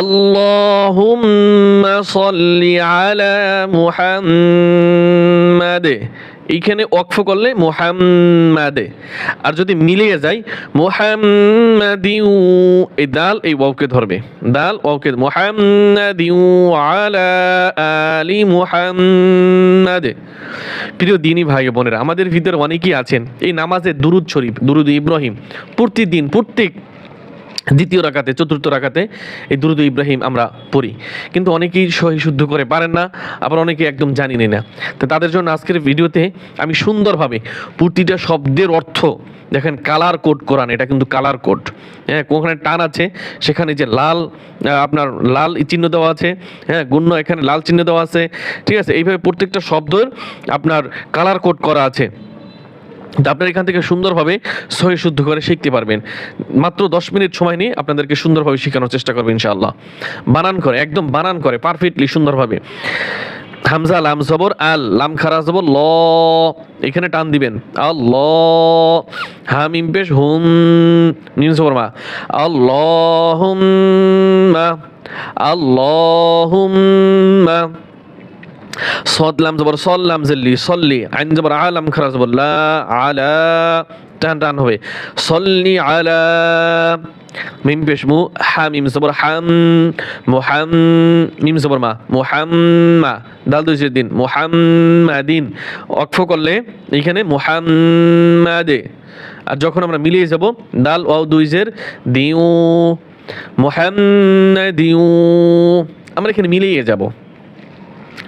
আল্লাহুম্মা সাল্লি আলা মুহাম্মাদে। এইখানে ওয়াকফ করলে মুহাম্মাদে। আর যদি মিলিয়ে যায়, মুহাম্মাদিউ, এই দাল এই ওয়াওকে ধরবে। দাল ওয়াওকে, মুহাম্মাদিউ আলা আলি মুহাম্মাদে। প্রিয় দিনী ভাই বোনেরা, আমাদের ভিতরে অনেকেই আছেন। এই নামাজে দুরুদ শরীফ, দুরুদ ইব্রাহিম, প্রতিদিন প্রত্যেক দ্বিতীয় রাকাতে, চতুর্থ রাকাতে এই দুরুদ ইব্রাহিম আমরা পড়ি। কিন্তু অনেকেই সহি শুদ্ধ করে পারেন না, আবার অনেকে একদম জানি না। তো তাদের জন্য আজকের ভিডিওতে আমি সুন্দরভাবে প্রতিটা শব্দের অর্থ, দেখেন কালার কোড কোরআন এটা কিন্তু কালার কোড হ্যাঁ কোনখানে টান আছে, সেখানে যে লাল আপনার লাল চিহ্ন দেওয়া আছে হ্যাঁ গুণ্য এখানে লাল চিহ্ন দেওয়া আছে, ঠিক আছে? এইভাবে প্রত্যেকটা শব্দের আপনার কালার কোড করা আছে। আপনারা এখান থেকে সুন্দরভাবে সহি শুদ্ধ করে শিখতে পারবেন। মাত্র দশ মিনিট সময় নিয়ে আপনাদেরকে সুন্দরভাবে শেখানোর চেষ্টা করবে ইনশাআল্লাহ। বানান করে, একদম বানান করে পারফেক্টলি সুন্দরভাবে। হামজা, লাম জবর, আল, লাম খারা জবর, ল। এখানে টান দিবেন। আল, ল। হাম ইম পেশ, হুম। মিম জবর, মা। আল্লাহুম্মা আল্লাহুম্মা। صاد لام زبر صل لام زلي صلي عين زبر عالم خرا زبر لا على টান টান হবে সল্লি আলা মিম পেশ মু হা মিম জবর হাম মুহাম মিম জবর মা মুহাম্মা দাল দুই দিন মুহাম্মাদিন অক্ফ করলে এখানে মুহাম্মাদে আর যখন আমরা মিলিয়ে যাব দাল ওয়াও দুই জের দিউ মুহাম্মাদিউ আমরা এখানে মিলিয়ে যাব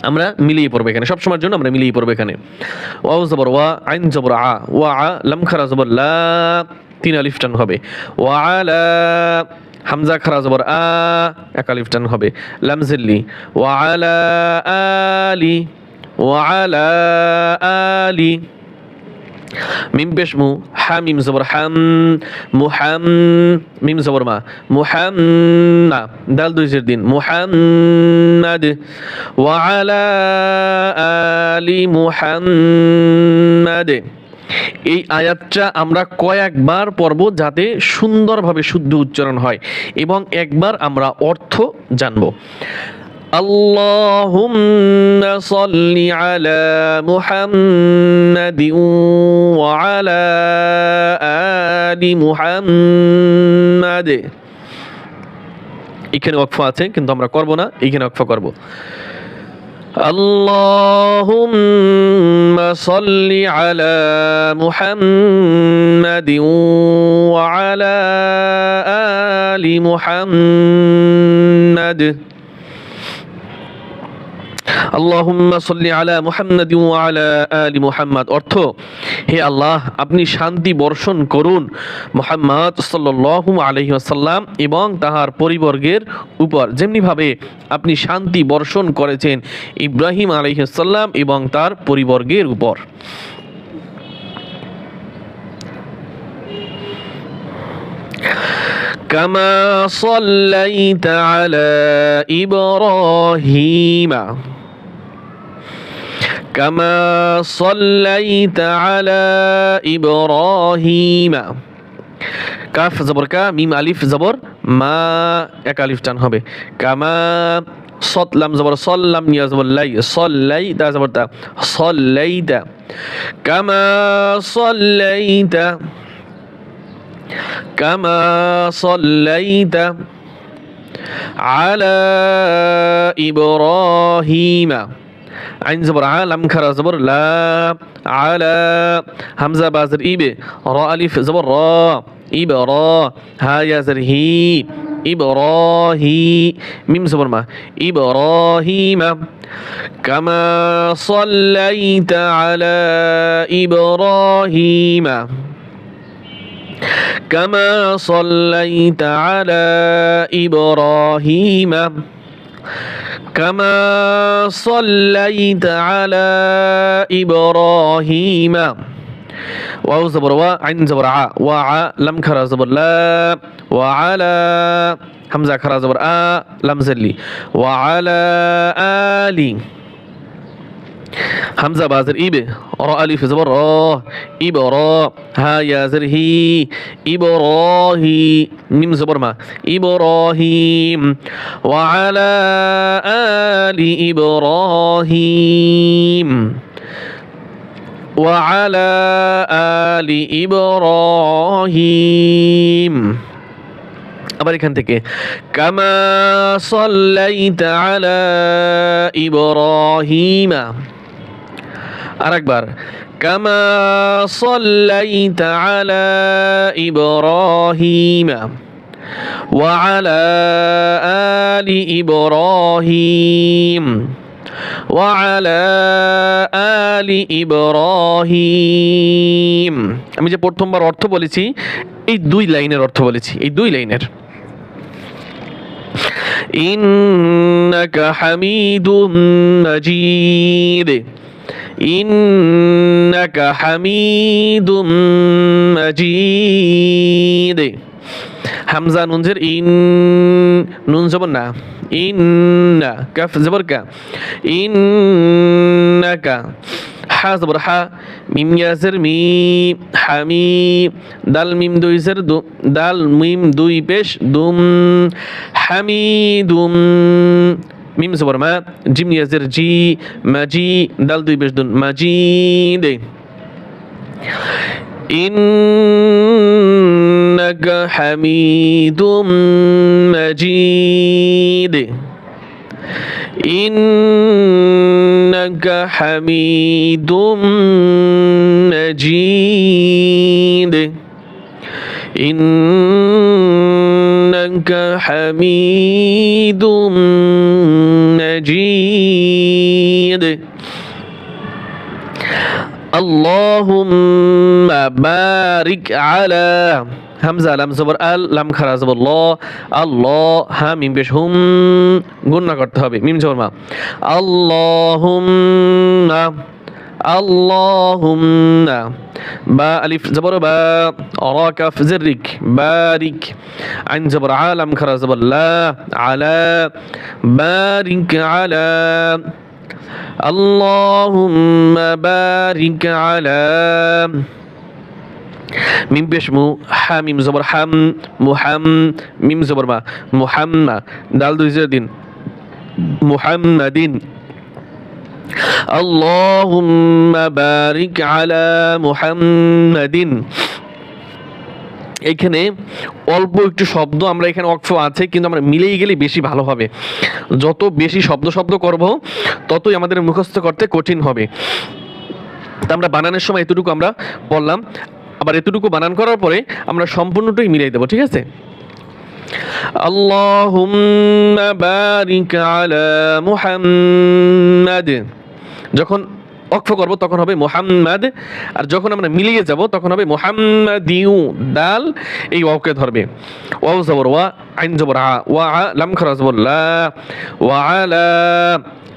আমরা মিলিয়ে পড়ব এখানে। সব সময়ের জন্য আমরা মিলিয়ে পড়ব এখানে। ওয়াও জবর, ওয়া, আইন জবর, আ, ওয়া, আ লামখারা জবর, লা, তিন আলিফ টান হবে। ওয়া আলা হামজা খারা জবর, আ, এক আলিফ টান হবে। লামজিল্লি ওয়া আলা আলি ওয়া আলা আলি মিম পেশ মু, হা, মিম জবর, হাম মুহাম মিম জবর, মা মুহাম্মা দাল দুই জের দিন, মুহাম্মাদ ওয়া আলা আলি মুহাম্মাদ। এই আয়াতটা আমরা কয়েকবার পড়ব যাতে সুন্দরভাবে শুদ্ধ উচ্চারণ হয় এবং একবার আমরা অর্থ জানব। اللهم صل على محمد وعلى آل محمد এখানে ওয়াকফা আছে কিন্তু আমরা করব না এখানে ওয়াকফা করব اللهم صل على محمد وعلى آل محمد আল্লাহুম্মা সাল্লি আলা মুহাম্মাদ ওয়া আলা আলি মুহাম্মাদ অর্থ হে আল্লাহ আপনি শান্তি বর্ষণ করুন মুহাম্মদ সাল্লাল্লাহু আলাইহি ওয়াসাল্লাম এবং তাহার পরিবর্গের উপর যেমনি ভাবে আপনি শান্তি বর্ষণ করেছেন ইব্রাহিম আলাইহিস সালাম এবং তার পরিবর্গের উপর كما صليت على إبراهيم كما صليت على إبراهيم কাফ জবর কা মিম আলিফ জবর মা এক আলিফ টান হবে কামা সতলাম জবর সল্লাম নিয়া জবর লাই সল্লাই দা জবর তা সল্লাইতা কামা সল্লাইতা كما صليت على إبراهيم عين زبر عالم كرا زبر لا على همزة بازر إيبي را ألف زبر را. إيب را. ها يا زر هي. إبراهيم ميم زبر ما. إبراهيم كما صليت على إبراهيم. كما صليت على إبراهيم. كما صليت على إبراهيم. واو زبر وا عين زبر ع لم كرا زبر لا وعلى همزة كرا زبر آ لم زلي وعلى آل হামজা বাজের ইবে র আলিফ জবর র ইব র হা ইয়াজের হি ইব রহি মিম জবর মা ইব রহিম وعلى آل إبراهيم وعلى آل إبراهيم আবার এখান থেকে কামা সাল্লাইতা আলা ইব্রাহিমা আরেকবার কামা সাল্লাইতা আলা ইব্রাহিমা وعلى آل إبراهيم وعلى آل إبراهيم আমি যে প্রথমবার অর্থ বলেছি এই দুই লাইনের অর্থ বলেছি এই দুই লাইনের إنك حميد مجيد ইন্নাকা হামিদুম মাজিদ। হামজা নুনজের ইন, নুন জবর না, ইন্না, কাফ জবর কা, ইন্নাকা, হা জবর, হা, মিম ইয়াসের মি হামি, দাল মিম দুই সের দাল মিম দুই পেশ, দুম, হামিদুম ميم زبر ما جيم يزر جي ماجي دال دي ما جي دي. إنك حميد مجيد. إنك حميد مجيد. إنك حميد مجيد اللهم بارك على হামজা লাম জবর আল লাম খারা জবর ল আল্লাহ হা মিম পেশ হুম গুণনা করতে হবে মিম জবর মা আল্লাহুম্মা আল্লাহুম্মা বা আলিফ জবর বা রা কাফ জেরিক বারিক আইন জবর আলাম খারা জবর লা আলা বারিক আলা اللهم بارك على মিম পেশ মু হা মিম জবর হাম মুহাম মিম জবর মা মুহাম্মা দাল দুই জের দিন মুহাম্মাদিন اللهم بارك على محمد এখানে অল্প একটু শব্দ, আমরা এখানে অক্ষ আছে, কিন্তু আমরা মিলেই গেলে বেশি ভালো হবে। যত বেশি শব্দ শব্দ করব, ততই আমাদের মুখস্থ করতে কঠিন হবে। তা আমরা বানানোর সময় এতটুকু আমরা বললাম। আবার এতটুকু বানান করার পরে আমরা সম্পূর্ণটাই মিলিয়ে দেবো, ঠিক আছে? আল্লাহ বারিক আলা মুহাম্মাদ। যখন অক্ষ করব, তখন হবে মোহাম্মদ। আর যখন আমরা মিলিয়ে যাব, তখন হবে মোহাম্মদিউ দাল এই ওয়াওকে ধরবে। ওয়াও জবর ওয়া, আইন জবর আ, ওয়া আ, লাম খরা জবর লা, ওয়া আলা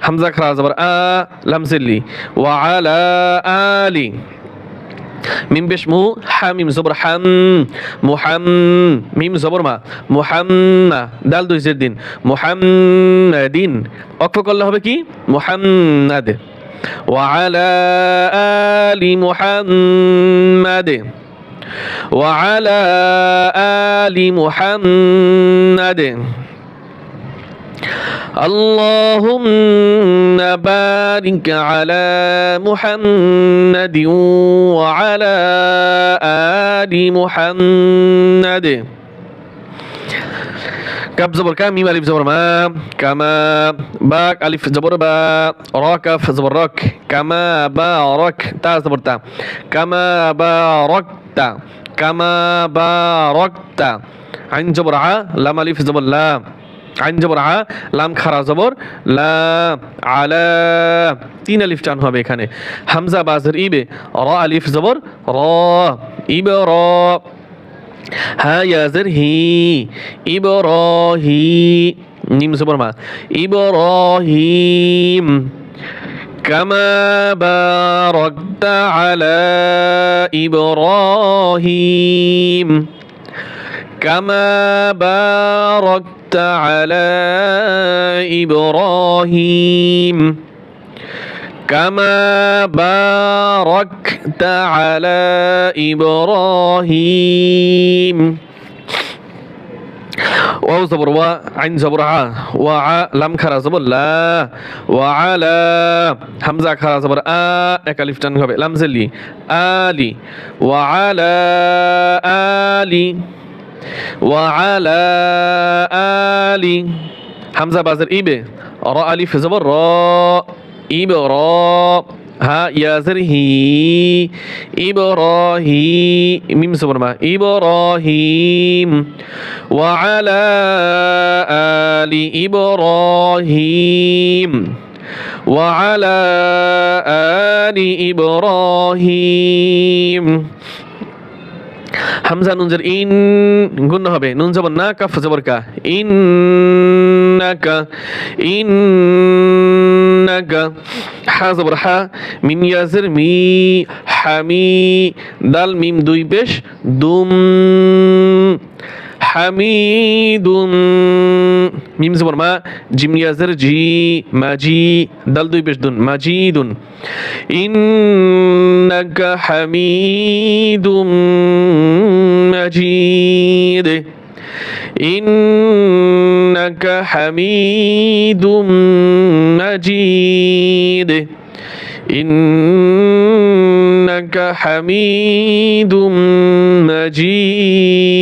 হামজা খরা জবর আ, লাম সিল্লি, ওয়া আলা আলি। মিম পেশ মু, হা, মিম জবর হাম, মুহাম, মিম জবর মা, মুহাম্মা। দাল দুই জের দিন। মুহাম্মাদিন। অক্ষ করলে হবে কি? মুহাম্মাদ। وعلى آل محمد وعلى آل محمد. اللهم بارك على محمد وعلى آل محمد. কাপ জবর কা মিম আলিফ জবর মা কামা বাক আলিফ জবর বা র কাফ জবর রক কামা বা রক তা জবর তা কামা বা রক তা কামা বা রক তা আইন জবর আ লাম আলিফ জবর লা আইন জবর আ লাম খারা জবর লা আলা তিন আলিফ টান হবে এখানে হামজা বাজের ইবে র আলিফ জবর র ইবে র ها يا زرهي إبراهيم نيم زبر إبراهيم كما باركت على إبراهيم كما باركت على إبراهيم. كما باركت على إبراهيم واو زبر وا عين زبر ع وع لام খারা زبر لا وعلى হামজা খারা زبر আ এক আলিফ টান হবে লাম জেলি আলি وعلى আলি وعلى آل حمزة بازر إيبه را ألف زبر را إيبه را ها يا زره إبراهيم ميم زبر ما إبراهيم وعلى آل إبراهيم وعلى آل إبراهيم হামজা নুন জের ইন গুণ হবে নুন জবর না কাফ জবর কা ইন্নাকা গা হা জবর হা মিম ইয়াজের মি হামি দাল মিম দুই পেশ দুম হামিদুম মিম জবর মা জিম ইয়াজের জি মাজি দাল দুই পেশ দুন মাজিদুন ইন্নাকা হামিদুম মাজিদ ইন إنك حميد مجيد إنك حميد مجيد